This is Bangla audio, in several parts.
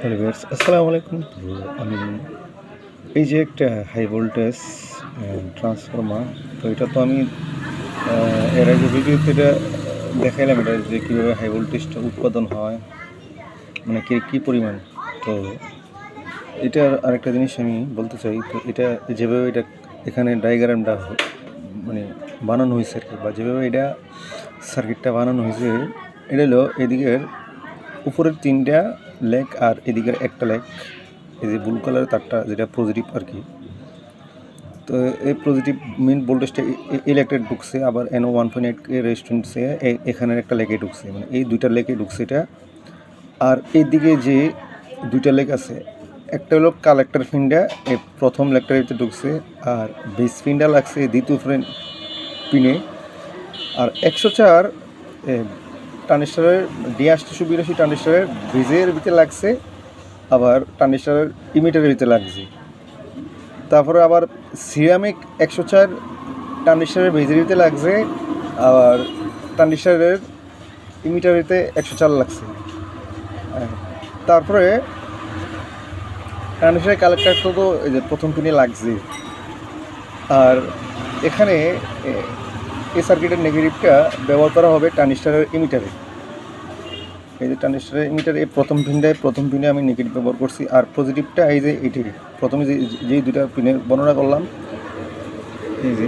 হ্যালো ভিউয়ার্স আসসালামু আলাইকুম আমি এই যে একটা হাই ভোল্টেজ ট্রান্সফর্মার তো এটা তো আমি এর আগে ভিডিওতে এটা দেখাইলাম, এটা যে কীভাবে হাই ভোল্টেজটা উৎপাদন হয় মানে কী কী পরিমাণ। তো এটার আরেকটা জিনিস আমি বলতে চাই, তো এটা যেভাবে এটা এখানে ডায়াগ্রামটা মানে বানানো হয়েছে আর কি, বা যেভাবে এটা সার্কিটটা বানানো হয়েছে, এটা হলো এদিকের উপরের তিনটা লেগ আর এদিকের একটা লেগ এই যে ব্লু কালারের তারটা যেটা পজিটিভ আর কি। তো এই পজিটিভ মেন ভোল্টেজটা এই ঢুকছে, আবার এনও ওয়ান পয়েন্ট এইট রেস্টুরেন্টসে এখানের একটা লেগে ঢুকছে। মানে এই দুইটা লেগে ঢুকছে এটা। আর এইদিকে যে দুইটা লেগ আছে, একটা হলো কালেক্টর ফিনটা এই প্রথম লেগটার ভিতরে ঢুকছে, আর বেস ফিনটা লাগছে দ্বিতীয় ফ্রেন পিনে। আর একশো চার ট্রানজিস্টারের ডিএস দুশো বিরাশি ট্রানজিস্টারের ব্রিজের ভিতরে লাগছে, আবার ট্রানজিস্টারের ইমিটারের ভিতরে লাগছে তারপরে আবার সিরামিক একশো চার ট্রানজিস্টারের ব্রিজের ভিতরে লাগছে, আবার ট্রানজিস্টারের ইমিটারিতে একশো চার লাগছে হ্যাঁ। তারপরে ট্রানজিস্টারের কালেক্টার তো তো এই যে প্রথম পিনে লাগছে আর এখানে এই সার্কিটের নেগেটিভটা ব্যবহার করা হবে ট্রানজিস্টারের ইমিটারে এই যে ট্রানজিস্টারের ইমিটার প্রথম পিনটায় প্রথম পিনে আমি নেগেটিভ ব্যবহার করছি। আর পজিটিভটা এই যে এটি প্রথমে যে, যেই দুটা পিনের বর্ণনা করলাম, এই যে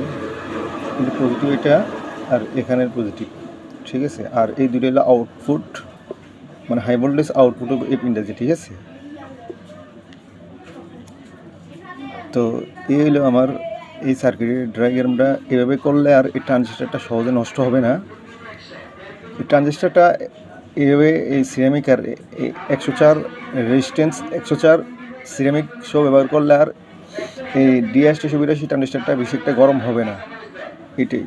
পজিটিভ এটা আর এখানের পজিটিভ ঠিক আছে? আর এই দুটো হলো আউটপুট মানে হাই ভোল্টেজ আউটপুট এই পিনটা যে, ঠিক আছে? তো এই হলো আমার এই সার্কিটের ডায়াগ্রামটা এভাবে করলে আর এই ট্রানজিস্টারটা সহজে নষ্ট হবে না। এই ট্রানজিস্টারটা এভাবে এই সিরামিক আর একশো চার রেজিস্ট্যান্স একশো চার সিরামিক সহ ব্যবহার করলে আর এই ডিএসটি সুবিধা সেই ট্রানজিস্টারটা বেশি একটা গরম হবে না। এটাই।